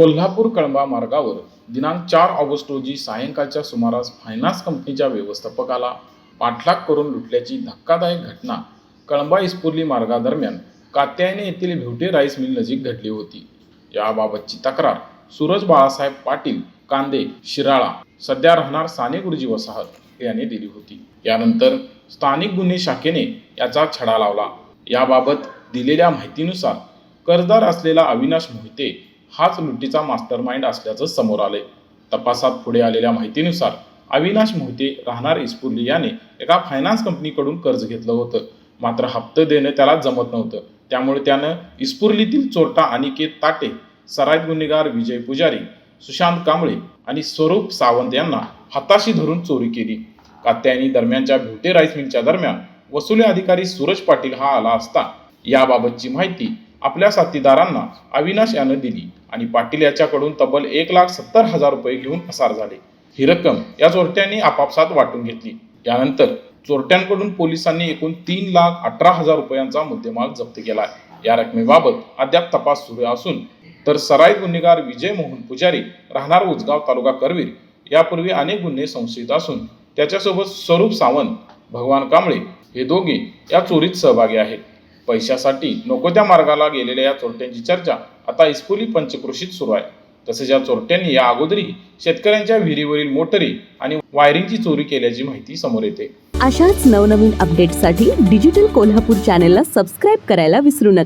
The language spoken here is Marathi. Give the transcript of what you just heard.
कोल्हापूर कळंबा मार्गावर दिनांक चार ऑगस्ट रोजी सायंकाळच्या सुमारास फायनान्स कंपनीच्या व्यवस्थापकाला पाठलाग करून लुटल्याची धक्कादायक घटना कळंबा इस्पुर्ली मार्गादरम्यान कात्यायने येथील भिवटे राईस मिल नजीक घडली होती. याबाबतची तक्रार सूरज बाळासाहेब पाटील कांदे शिराळा सध्या राहणार साने गुरुजी वसाहत याने दिली होती. यानंतर स्थानिक गुन्हे शाखेने याचा छडा लावला. याबाबत दिलेल्या माहितीनुसार कर्जदार असलेला अविनाश मोहिते हाच लुटीचा मास्टर माइंड असल्याचं समोर आले तपासात पुढे आलेल्या माहितीनुसार अविनाश मोहिते राहणार इस्पुर्ली याने एका फायनान्स कंपनीकडून कर्ज घेतलं होतं. मात्र हप्ते देणं त्याला जमत नव्हतं. त्यामुळे त्यानं इस्पुर्लीतील चोरटा अनिकेत ताटे सराईत गुन्हेगार विजय पुजारी सुशांत कांबळे आणि स्वरूप सावंत यांना हाताशी धरून चोरी केली. कात्यायनी दरम्यानच्या भिवटे राईस मिलच्या दरम्यान वसुली अधिकारी सूरज पाटील हा आला असता याबाबतची माहिती आपल्या साथीदारांना अविनाश यानं दिली आणि पाटील याच्याकडून तब्बल एक लाख सत्तर हजार रुपये घेऊन पसार झाले. ही रक्कम या चोरट्यांनी आपापसात वाटून घेतली. यानंतर चोरट्यांकडून पोलिसांनी एकूण तीन लाख अठरा हजार रुपयांचा मुद्देमाल जप्त केला या रकमेबाबत अद्याप तपास सुरू असून तर सराईत गुन्हेगार विजय मोहन पुजारी राहणार उजगाव तालुका करवीर यापूर्वी अनेक गुन्हे संशयित असून त्याच्यासोबत स्वरूप सावंत भगवान कांबळे हे दोघे या चोरीत सहभागी आहेत. पैशासाठी नको त्या मार्गाला गेलेल्या या चोरट्यांची चर्चा आता इस्फुली पंचकृषीत सुरू आहे. तसेच या चोरट्यांनी या अगोदरही शेतकऱ्यांच्या विहिरीवरील मोटरी आणि वायरिंगची चोरी केल्याची माहिती समोर येते. अशाच नवनवीन अपडेटसाठी डिजिटल कोल्हापूर चॅनेलला सबस्क्राईब करायला विसरू नका.